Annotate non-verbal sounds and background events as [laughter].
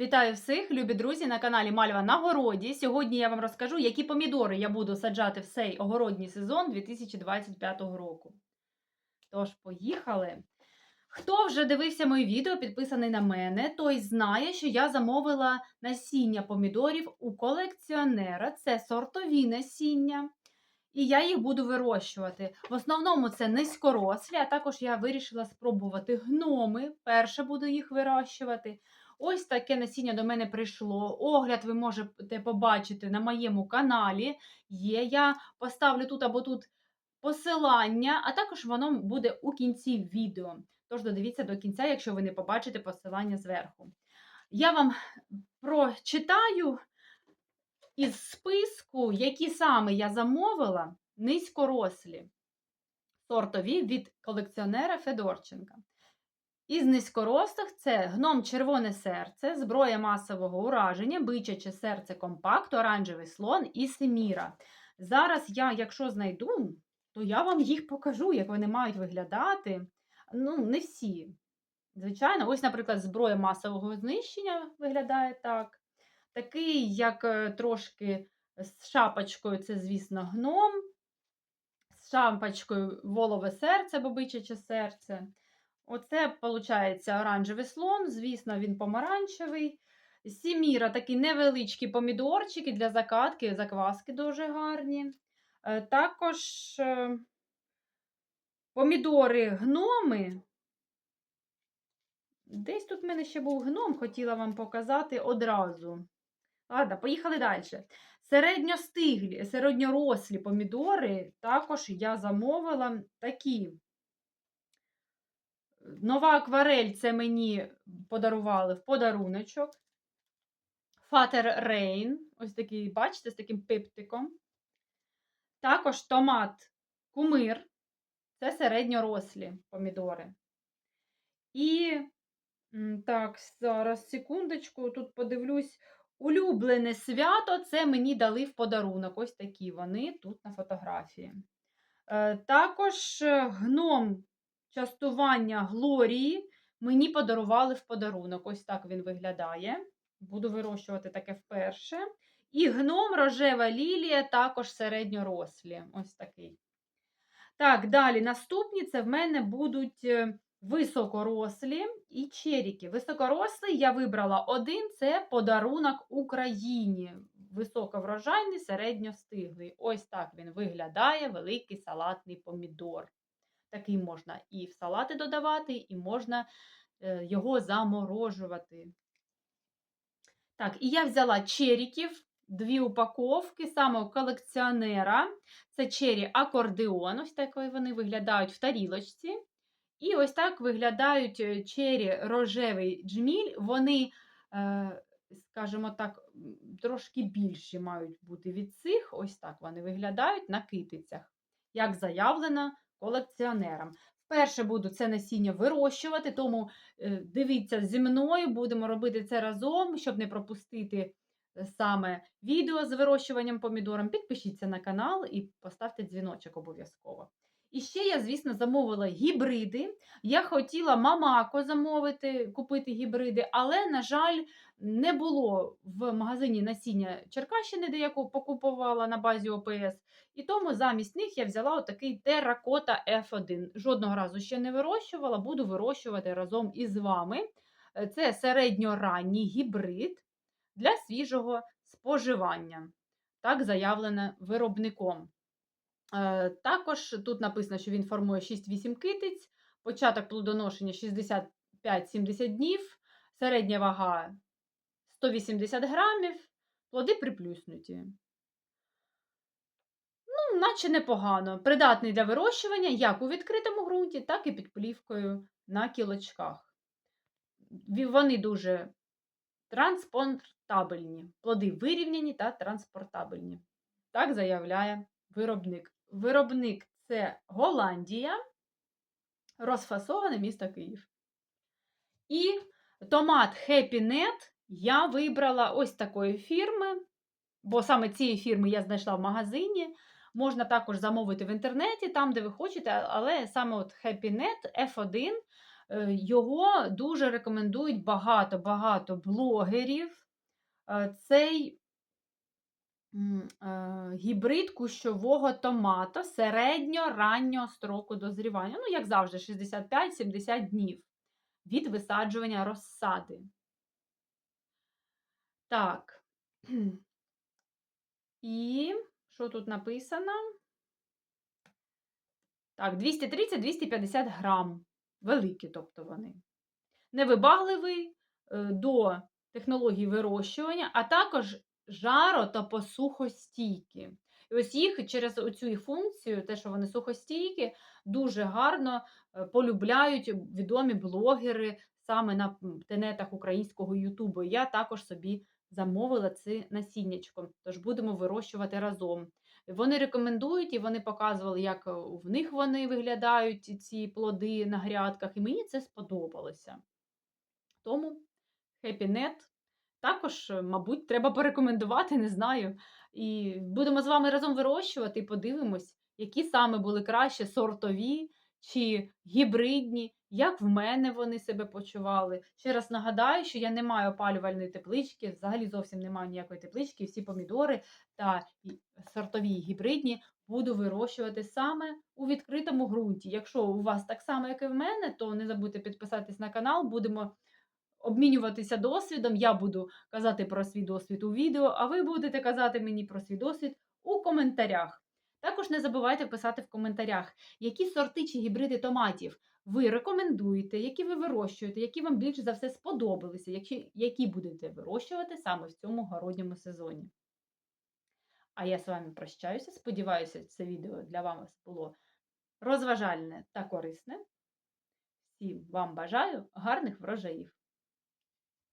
Вітаю всіх, любі друзі, на каналі Мальва на городі. Сьогодні я вам розкажу, які помідори я буду саджати в цей огородній сезон 2025 року. Тож, поїхали. Хто вже дивився моє відео, підписаний на мене, той знає, що я замовила насіння помідорів у колекціонера. Це сортові насіння. І я їх буду вирощувати. В основному це низькорослі, а також я вирішила спробувати гноми. Перше буду їх вирощувати. Ось таке насіння до мене прийшло. Огляд ви можете побачити на моєму каналі. Є. Я поставлю тут або тут посилання, а також воно буде у кінці відео. Тож додивіться до кінця, якщо ви не побачите посилання зверху. Я вам прочитаю із списку, які саме я замовила низькорослі сортові від колекціонера Федорченка. Із низькорослих це гном червоне серце, зброя масового ураження, бичаче серце компакт, оранжевий слон і семіра. Зараз я, якщо знайду, то я вам їх покажу, як вони мають виглядати. Ну, не всі. Звичайно, ось, наприклад, зброя масового знищення виглядає так. Такий, як е, трошки з шапочкою, це, звісно, гном. З шапочкою волове серце, бобичаче серце. Оце, виходить, оранжевий слон, звісно, він помаранчевий. Сіміра такі невеличкі помідорчики для закатки, закваски дуже гарні. Е, Також е, помідори гноми. Десь тут в мене ще був гном, хотіла вам показати одразу. Ладно, поїхали далі. Середньостиглі, середньорослі помідори також я замовила такі. Нова акварель це мені подарували в подаруночок. Фатер Рейн, ось такий, бачите, з таким пиптиком. Також томат кумир. Це середньорослі помідори. І, так, зараз, секундочку, тут подивлюсь. Улюблене свято це мені дали в подарунок. Ось такі вони тут на фотографії. Е, також е, гном частування Глорії мені подарували в подарунок. Ось так він виглядає. Буду вирощувати таке вперше. І гном рожева лілія, також середньорослі. Ось такий. Так, далі наступні це в мене будуть е, високорослі і черіки. Високорослий я вибрала один це подарунок Україні. Високоврожайний, середньостиглий. Ось так він виглядає великий салатний помідор. Такий можна і в салати додавати, і можна е, його заморожувати. Так, і я взяла черіків, дві упаковки, саме у колекціонера. Це чері акордеон, ось так вони виглядають в тарілочці. І ось так виглядають е, чері рожевий джміль. Вони, е, скажімо так, трошки більші мають бути від цих. Ось так вони виглядають на китицях, як заявлено колекціонерам. Вперше буду це насіння вирощувати, тому е, дивіться зі мною, будемо робити це разом, щоб не пропустити саме відео з вирощуванням помідором. Підпишіться на канал і поставте дзвіночок обов'язково. І ще я, звісно, замовила гібриди. Я хотіла мамако замовити, купити гібриди, але, на жаль, не було в магазині насіння Черкащини, де я покупувала на базі ОПС. І тому замість них я взяла отакий теракота F1. Жодного разу ще не вирощувала, буду вирощувати разом із вами. Е, це середньоранній гібрид для свіжого споживання. Так заявлено виробником. Е, також тут написано, що він формує 6-8 китиць, початок плодоношення 65-70 днів, середня вага 180 грамів, плоди приплюснуті. Ну, наче непогано. Придатний для вирощування як у відкритому ґрунті, так і під плівкою на кілочках. Вони дуже транспортабельні. Плоди вирівняні та транспортабельні. Так заявляє виробник. Виробник це Голландія, розфасоване місто Київ. І томат Happy Net я вибрала ось такої фірми, бо саме цієї фірми я знайшла в магазині. Можна також замовити в інтернеті, там, де ви хочете, але саме от Happy Net F1 Е, Його дуже рекомендують багато-багато блогерів. Е, Цей е, гібрид кущового томата середньо-раннього строку дозрівання. Ну, як завжди, 65-70 днів від висаджування розсади. Так. [clears throat] І що тут написано? Так, 230-250 грам. Великі, тобто вони. Невибагливий е, до технологій вирощування, а також жаро та посухостійкі. І ось їх через їх функцію, те, що вони сухостійкі, дуже гарно е, полюбляють відомі блогери саме на тенетах українського Ютубу. Я також собі замовила це насіннячко, тож будемо вирощувати разом. Вони рекомендують і вони показували, як е, в них вони виглядають, ці- плоди на грядках, і мені це сподобалося. Тому HappyNet також, е, мабуть, треба порекомендувати, не знаю. І будемо з вами разом вирощувати і подивимось, які саме були краще сортові чи гібридні, як в мене вони себе почували. Ще раз нагадаю, що я не маю опалювальної теплички, взагалі зовсім не маю ніякої теплички, всі помідори та сортові гібридні буду вирощувати саме у відкритому ґрунті. Якщо у вас так само, як і в мене, то не забудьте підписатись на канал, будемо обмінюватися досвідом. Я буду казати про свій досвід у відео, а ви будете казати мені про свій досвід у коментарях. Також не забувайте писати в коментарях, які сорти чи гібриди томатів ви рекомендуєте, які ви вирощуєте, які вам більше за все сподобалися, які, які будете вирощувати саме в цьому городньому сезоні. А я з вами прощаюся. Сподіваюся, це відео для вас було розважальне та корисне. Всім вам бажаю гарних врожаїв!